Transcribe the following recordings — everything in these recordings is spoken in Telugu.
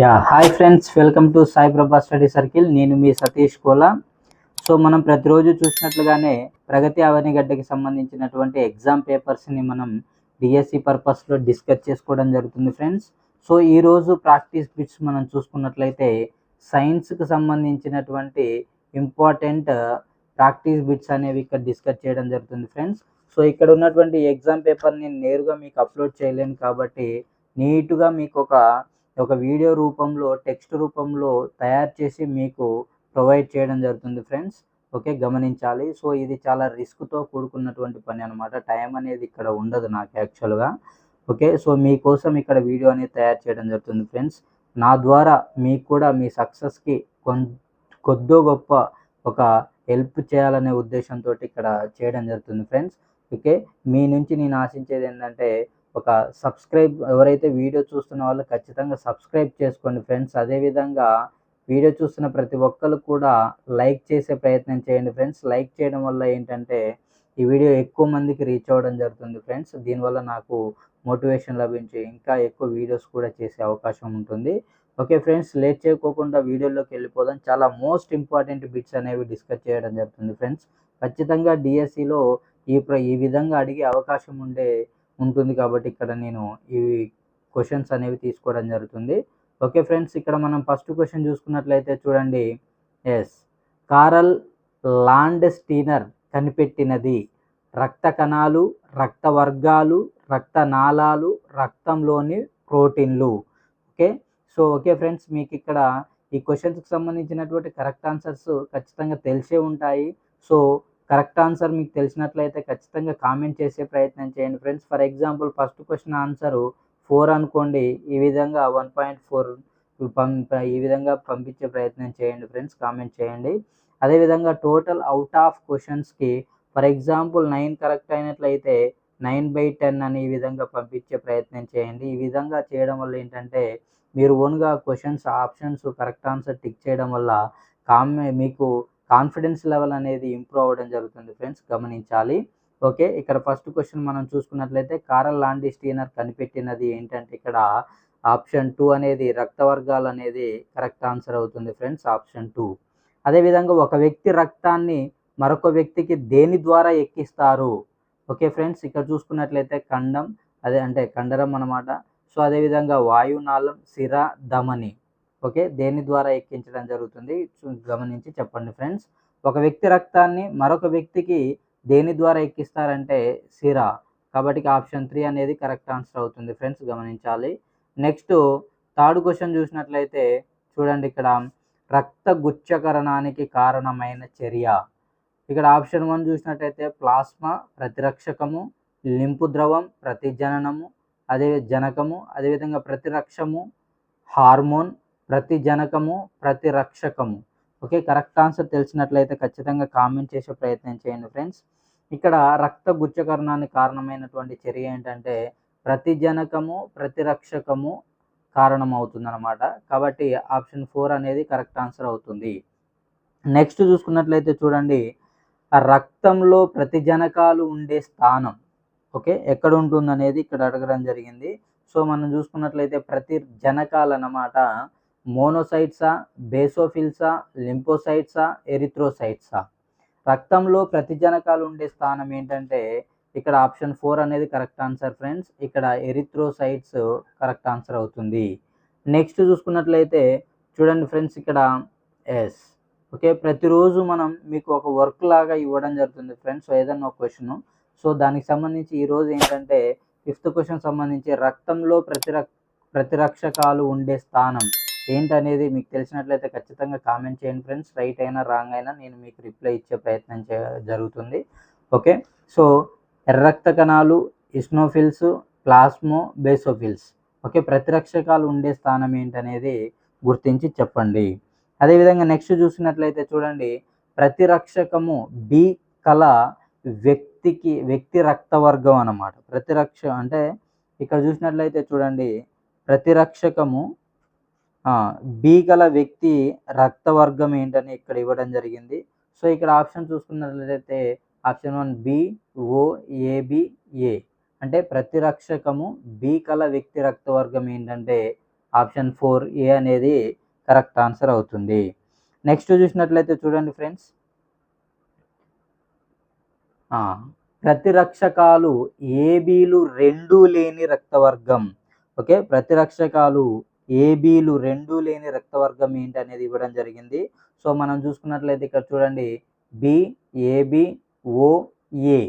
Yeah hi friends welcome to Sai Prabha study circle. నేను మీ సతీష్ కోలా. సో మనం ప్రతిరోజు చూసినట్లుగానే ప్రగతి అవనిగడ్డకి సంబంధించినటువంటి ఎగ్జామ్ పేపర్స్ని మనం డిఎస్సి పర్పస్లో డిస్కస్ చేసుకోవడం జరుగుతుంది ఫ్రెండ్స్. సో ఈరోజు ప్రాక్టీస్ బిట్స్ మనం చూసుకున్నట్లయితే సైన్స్కి సంబంధించినటువంటి ఇంపార్టెంట్ ప్రాక్టీస్ బిట్స్ అనేవి ఇక్కడ డిస్కస్ చేయడం జరుగుతుంది ఫ్రెండ్స్. సో ఇక్కడ ఉన్నటువంటి ఎగ్జామ్ పేపర్ని నేరుగా మీకు అప్లోడ్ చేయలేను కాబట్టి నీట్గా మీకు ఒక ఒక వీడియో రూపంలో టెక్స్ట్ రూపంలో తయారు చేసి మీకు ప్రొవైడ్ చేయడం జరుగుతుంది ఫ్రెండ్స్. ఓకే గమనించాలి. సో ఇది చాలా రిస్క్తో కూడుకున్నటువంటి పని అనమాట టైం అనేది ఇక్కడ ఉండదు నాకు యాక్చువల్గా. ఓకే సో మీకోసం ఇక్కడ వీడియో అనేది తయారు చేయడం జరుగుతుంది ఫ్రెండ్స్. నా ద్వారా మీకు కూడా మీ సక్సెస్కి కొద్దో గొప్ప ఒక హెల్ప్ చేయాలనే ఉద్దేశంతో ఇక్కడ చేయడం జరుగుతుంది ఫ్రెండ్స్. ఓకే మీ నుంచి నేను ఆశించేది ఏంటంటే ఒక సబ్స్క్రైబ్ ఎవరైతే వీడియో చూస్తున్న వాళ్ళు ఖచ్చితంగా సబ్స్క్రైబ్ చేసుకోండి ఫ్రెండ్స్. అదేవిధంగా వీడియో చూస్తున్న ప్రతి ఒక్కరు కూడా లైక్ చేసే ప్రయత్నం చేయండి ఫ్రెండ్స్. లైక్ చేయడం వల్ల ఏంటంటే ఈ వీడియో ఎక్కువ మందికి రీచ్ అవ్వడం జరుగుతుంది ఫ్రెండ్స్. దీనివల్ల నాకు మోటివేషన్ లభించి ఇంకా ఎక్కువ వీడియోస్ కూడా చేసే అవకాశం ఉంటుంది. ఓకే ఫ్రెండ్స్ లేట్ చేయకోకుండా వీడియోలోకి వెళ్ళిపోదాం. చాలా మోస్ట్ ఇంపార్టెంట్ బిట్స్ అనేవి డిస్కస్ చేయడం జరుగుతుంది ఫ్రెండ్స్. ఖచ్చితంగా డిఎస్సిలో ఈ ప్ర ఈ విధంగా అడిగే అవకాశం ఉండే ఉంటుంది కాబట్టి ఇక్కడ నేను ఈ క్వశ్చన్స్ అనేవి తీసుకోవడం జరుగుతుంది. ఓకే ఫ్రెండ్స్ ఇక్కడ మనం ఫస్ట్ క్వశ్చన్ చూసుకున్నట్లయితే చూడండి. ఎస్ కారల్ లాండ్ స్టీనర్ కనిపెట్టినది రక్త కణాలు రక్త వర్గాలు రక్త నాళాలు రక్తంలోని ప్రోటీన్లు. ఓకే సో ఓకే ఫ్రెండ్స్ మీకు ఇక్కడ ఈ క్వశ్చన్స్కి సంబంధించినటువంటి కరెక్ట్ ఆన్సర్స్ ఖచ్చితంగా తెలిసే ఉంటాయి. సో కరెక్ట్ ఆన్సర్ మీకు తెలిసినట్లయితే ఖచ్చితంగా కామెంట్ చేసే ప్రయత్నం చేయండి friends. For example first question answer four అనుకోండి. ఈ విధంగా వన్ పాయింట్ ఫోర్ ఈ విధంగా పంపించే ప్రయత్నం చేయండి ఫ్రెండ్స్. కామెంట్ చేయండి. అదేవిధంగా టోటల్ అవుట్ ఆఫ్ క్వశ్చన్స్కి ఫర్ ఎగ్జాంపుల్ నైన్ కరెక్ట్ అయినట్లయితే నైన్ బై టెన్ అని ఈ విధంగా పంపించే ప్రయత్నం చేయండి. ఈ విధంగా చేయడం వల్ల ఏంటంటే మీరు ఓన్గా questions options correct answer tick చేయడం వల్ల కామె మీకు కాన్ఫిడెన్స్ లెవెల్ అనేది ఇంప్రూవ్ అవ్వడం జరుగుతుంది ఫ్రెండ్స్ గమనించాలి. ఓకే ఇక్కడ ఫస్ట్ క్వశ్చన్ మనం చూసుకున్నట్లయితే కారల్ లాండి స్టీనర్ కనిపెట్టినది ఏంటంటే ఇక్కడ ఆప్షన్ టూ అనేది రక్త వర్గాలు అనేది కరెక్ట్ ఆన్సర్ అవుతుంది ఫ్రెండ్స్ ఆప్షన్ టూ. అదేవిధంగా ఒక వ్యక్తి రక్తాన్ని మరొక వ్యక్తికి దేని ద్వారా ఎక్కిస్తారు? ఓకే ఫ్రెండ్స్ ఇక్కడ చూసుకున్నట్లయితే ఖండం అదే అంటే కండరం అనమాట సో అదేవిధంగా వాయునాళం సిర ధమని. ఓకే? దేని ద్వారా ఎక్కించడం జరుగుతుంది? గమనించి చెప్పండి ఫ్రెండ్స్. ఒక వ్యక్తి రక్తాన్ని మరొక వ్యక్తికి దేని ద్వారా ఎక్కిస్తారంటే సిరా. కాబట్టి ఆప్షన్ త్రీ అనేది కరెక్ట్ ఆన్సర్ అవుతుంది ఫ్రెండ్స్ గమనించాలి. నెక్స్ట్ థర్డ్ క్వశ్చన్ చూసినట్లయితే చూడండి ఇక్కడ. రక్త గుచ్చకరణానికి కారణమైన చర్య. ఇక్కడ ఆప్షన్ వన్ చూసినట్లయితే ప్లాస్మా ప్రతిరక్షకము లింపు ద్రవం ప్రతిజననము అదే జనకము అదేవిధంగా ప్రతిరక్షము హార్మోన్ ప్రతి జనకము ప్రతిరక్షకము ఓకే కరెక్ట్ ఆన్సర్ తెలిసినట్లయితే ఖచ్చితంగా కామెంట్ చేసే ప్రయత్నం చేయండి ఫ్రెండ్స్. ఇక్కడ రక్త గుచ్చకరణానికి కారణమైనటువంటి చర్య ఏంటంటే ప్రతి జనకము ప్రతిరక్షకము కారణమవుతుంది అనమాట కాబట్టి ఆప్షన్ ఫోర్ అనేది కరెక్ట్ ఆన్సర్ అవుతుంది. నెక్స్ట్ చూసుకున్నట్లయితే చూడండి రక్తంలో ప్రతి జనకాలు ఉండే స్థానం ఓకే ఎక్కడ ఉంటుంది అనేది ఇక్కడ అడగడం జరిగింది. సో మనం చూసుకున్నట్లయితే ప్రతి జనకాలు అన్నమాట మోనోసైట్సా బేసోఫిల్సా లింపోసైట్సా ఎరిథ్రోసైట్సా రక్తంలో ప్రతిజనకాలు ఉండే స్థానం ఏంటంటే ఇక్కడ ఆప్షన్ ఫోర్ అనేది కరెక్ట్ ఆన్సర్ ఫ్రెండ్స్. ఇక్కడ ఎరిథ్రోసైట్స్ కరెక్ట్ ఆన్సర్ అవుతుంది. నెక్స్ట్ చూసుకున్నట్లయితే చూడండి ఫ్రెండ్స్ ఇక్కడ ఎస్. ఓకే ప్రతిరోజు మనం మీకు ఒక వర్క్ లాగా ఇవ్వడం జరుగుతుంది ఫ్రెండ్స్. సో ఏదన్నా ఒక క్వశ్చన్. సో దానికి సంబంధించి ఈరోజు ఏంటంటే ఫిఫ్త్ క్వశ్చన్ సంబంధించి రక్తంలో ప్రతిరక్ ప్రతిరక్షకాలు ఉండే స్థానం. ఏంటనేది మీకు తెలిసినట్లయితే ఖచ్చితంగా కామెంట్ చేయండి ఫ్రెండ్స్. రైట్ అయినా రాంగ్ అయినా నేను మీకు రిప్లై ఇచ్చే ప్రయత్నం చే జరుగుతుంది. ఓకే? సో ఎర్ర రక్త కణాలు ఇస్నోఫిల్స్ ప్లాస్మో బేసోఫిల్స్. ఓకే? ప్రతిరక్షకాలు ఉండే స్థానం ఏంటనేది గుర్తించి చెప్పండి. అదేవిధంగా నెక్స్ట్ చూసినట్లయితే చూడండి ప్రతిరక్షకము బి కల వ్యక్తికి వ్యక్తి రక్తవర్గం అన్నమాట. ప్రతిరక్ష అంటే ఇక్కడ చూసినట్లయితే చూడండి ప్రతిరక్షకము బి గల వ్యక్తి రక్తవర్గం ఏంటని ఇక్కడ ఇవ్వడం జరిగింది. సో ఇక్కడ ఆప్షన్ చూసుకున్నట్లయితే option one B O AB A. అంటే ప్రతిరక్షకము బి కల వ్యక్తి రక్తవర్గం ఏంటంటే ఆప్షన్ ఫోర్ ఏ అనేది కరెక్ట్ ఆన్సర్ అవుతుంది. నెక్స్ట్ చూసినట్లయితే చూడండి ఫ్రెండ్స్. ప్రతిరక్షకాలు ఏబీలు రెండు లేని రక్తవర్గం. ఓకే? ప్రతిరక్షకాలు ఏబీలు రెండు లేని రక్తవర్గం ఏంటి అనేది ఇవ్వడం జరిగింది. సో మనం చూసుకున్నట్లయితే ఇక్కడ చూడండి. B AB O A.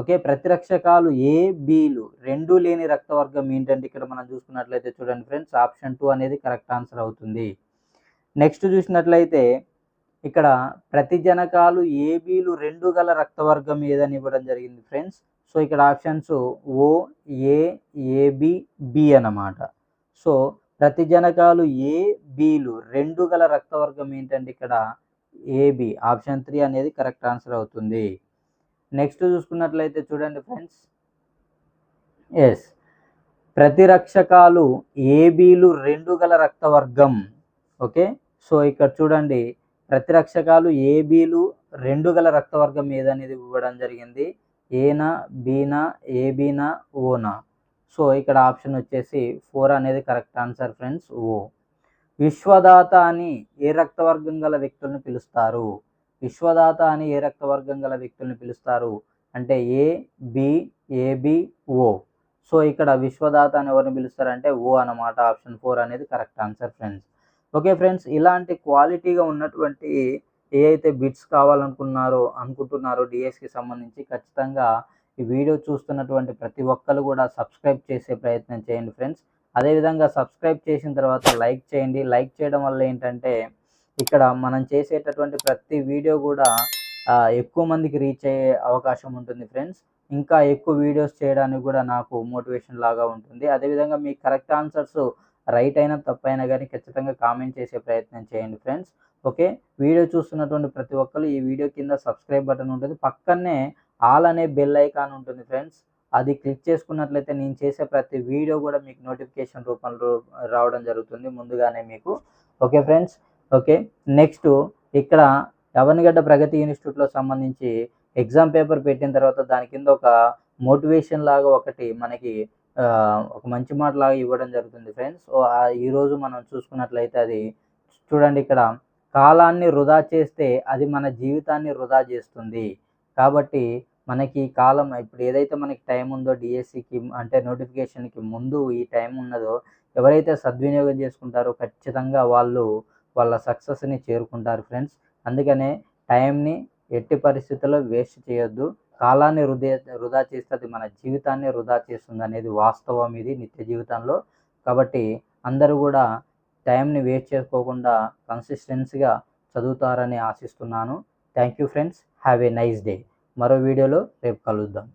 Okay? ప్రతిరక్షకాలు A రెండు లేని రక్తవర్గం ఏంటంటే ఇక్కడ మనం చూసుకున్నట్లయితే చూడండి ఫ్రెండ్స్ ఆప్షన్ టూ అనేది కరెక్ట్ ఆన్సర్ అవుతుంది. నెక్స్ట్ చూసినట్లయితే ఇక్కడ ప్రతిజనకాలు ఏబీలు రెండు గల రక్తవర్గం ఏదని ఇవ్వడం జరిగింది ఫ్రెండ్స్. సో ఇక్కడ options O A AB B అన్నమాట. సో ప్రతిజనకాలు ఏ బిలు రెండు గల రక్తవర్గం ఏంటంటే ఇక్కడ? ఏబి ఆప్షన్ త్రీ అనేది కరెక్ట్ ఆన్సర్ అవుతుంది. నెక్స్ట్ చూసుకున్నట్లయితే చూడండి ఫ్రెండ్స్. ఎస్. ప్రతిరక్షకాలు ఏబీలు రెండు గల రక్తవర్గం. ఓకే? సో ఇక్కడ చూడండి. ప్రతిరక్షకాలు ఏబీలు రెండు గల రక్తవర్గం ఏదనేది ఇవ్వడం జరిగింది? ఏనా బీనా ఏబీనా ఓనా. సో ఇక్కడ ఆప్షన్ వచ్చేసి ఫోర్ అనేది కరెక్ట్ ఆన్సర్ ఫ్రెండ్స్. ఓ. విశ్వదాత అని ఏ రక్తవర్గం గల వ్యక్తులను పిలుస్తారు? విశ్వదాత అని ఏ రక్తవర్గం గల వ్యక్తులను పిలుస్తారు? అంటే A B AB O. So ఇక్కడ విశ్వదాత అని ఎవరిని పిలుస్తారంటే ఓ అన్నమాట. ఆప్షన్ ఫోర్ అనేది correct answer friends. Okay friends ఇలాంటి క్వాలిటీగా ఉన్నటువంటి ఏ అయితే బిట్స్ కావాలనుకున్నారో అనుకుంటున్నారో డిఎస్కి సంబంధించి ఖచ్చితంగా ఈ వీడియో చూస్తున్నటువంటి ప్రతి ఒక్కరు కూడా సబ్స్క్రైబ్ చేసే ప్రయత్నం చేయండి ఫ్రెండ్స్. అదేవిధంగా సబ్స్క్రైబ్ చేసిన తర్వాత లైక్ చేయండి. లైక్ చేయడం వల్ల ఏంటంటే ఇక్కడ మనం చేసేటటువంటి ప్రతి వీడియో కూడా ఎక్కువ మందికి రీచ్ అయ్యే అవకాశం ఉంటుంది ఫ్రెండ్స్. ఇంకా ఎక్కువ వీడియోస్ చేయడానికి కూడా నాకు మోటివేషన్ లాగా ఉంటుంది. అదేవిధంగా మీ కరెక్ట్ ఆన్సర్స్ రైట్ అయినా తప్పైనా కానీ ఖచ్చితంగా కామెంట్ చేసే ప్రయత్నం చేయండి ఫ్రెండ్స్. ఓకే? వీడియో చూస్తున్నటువంటి ప్రతి ఒక్కరు ఈ వీడియో కింద సబ్స్క్రైబ్ బటన్ ఉంటుంది. పక్కనే ఆల్ అనే బెల్ ఐకాన్ ఉంటుంది ఫ్రెండ్స్. అది క్లిక్ చేసుకున్నట్లయితే నేను చేసే ప్రతి వీడియో కూడా మీకు నోటిఫికేషన్ రూపంలో రావడం జరుగుతుంది ముందుగానే మీకు. Okay friends? ఓకే. నెక్స్ట్ ఇక్కడ యవనగడ్డ ప్రగతి ఇన్స్టిట్యూట్లో సంబంధించి ఎగ్జామ్ పేపర్ పెట్టిన తర్వాత దాని కింద ఒక మోటివేషన్ లాగా ఒకటి మనకి ఒక మంచి మాట లాగా ఇవ్వడం జరుగుతుంది ఫ్రెండ్స్. ఈరోజు మనం చూసుకున్నట్లయితే అది చూడండి ఇక్కడ కాలాన్ని వృధా చేస్తే అది మన జీవితాన్ని వృధా చేస్తుంది. కాబట్టి మనకి కాలం ఇప్పుడు ఏదైతే మనకి టైం ఉందో డిఎస్సికి అంటే నోటిఫికేషన్కి ముందు ఈ టైం ఉన్నదో ఎవరైతే సద్వినియోగం చేసుకుంటారో ఖచ్చితంగా వాళ్ళు వాళ్ళ సక్సెస్ని చేరుకుంటారు ఫ్రెండ్స్ అందుకనే టైంని ఎట్టి పరిస్థితుల్లో వేస్ట్ చేయొద్దు. కాలాన్ని వృధా వృధా చేస్తే అది మన జీవితాన్ని వృధా చేస్తుంది అనేది వాస్తవం ఇది నిత్య జీవితంలో. కాబట్టి అందరూ కూడా టైంని వేస్ట్ చేసుకోకుండా కన్సిస్టెన్సీగా చదువుతారని ఆశిస్తున్నాను. Thank you friends have a nice day మరో వీడియోలో రేపు కలుద్దాం.